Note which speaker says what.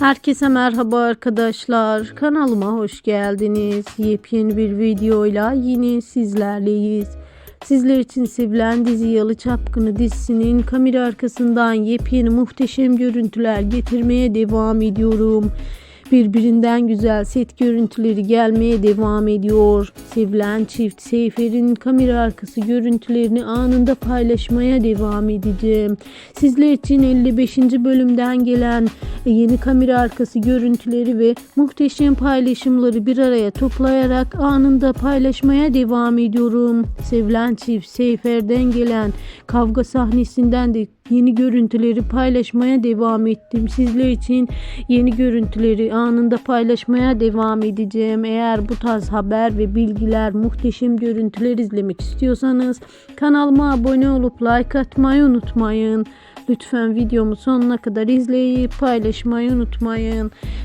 Speaker 1: Herkese merhaba arkadaşlar. Kanalıma hoş geldiniz. Yepyeni bir videoyla yine sizlerleyiz. Sizler için sevilen dizi Yalı Çapkını dizisinin kamera arkasından yepyeni muhteşem görüntüler getirmeye devam ediyorum. Birbirinden güzel set görüntüleri gelmeye devam ediyor. Sevilen çift Seyfer'in kamera arkası görüntülerini anında paylaşmaya devam edeceğim. Sizler için 55. bölümden gelen yeni kamera arkası görüntüleri ve muhteşem paylaşımları bir araya toplayarak anında paylaşmaya devam ediyorum. Sevilen çift Seyfer'den gelen kavga sahnesinden de yeni görüntüleri paylaşmaya devam ettim. Sizler için yeni görüntüleri anında paylaşmaya devam edeceğim. Eğer bu tarz haber ve bilgiler, muhteşem görüntüler izlemek istiyorsanız kanalıma abone olup like atmayı unutmayın. Lütfen videomu sonuna kadar izleyip paylaşmayı unutmayın.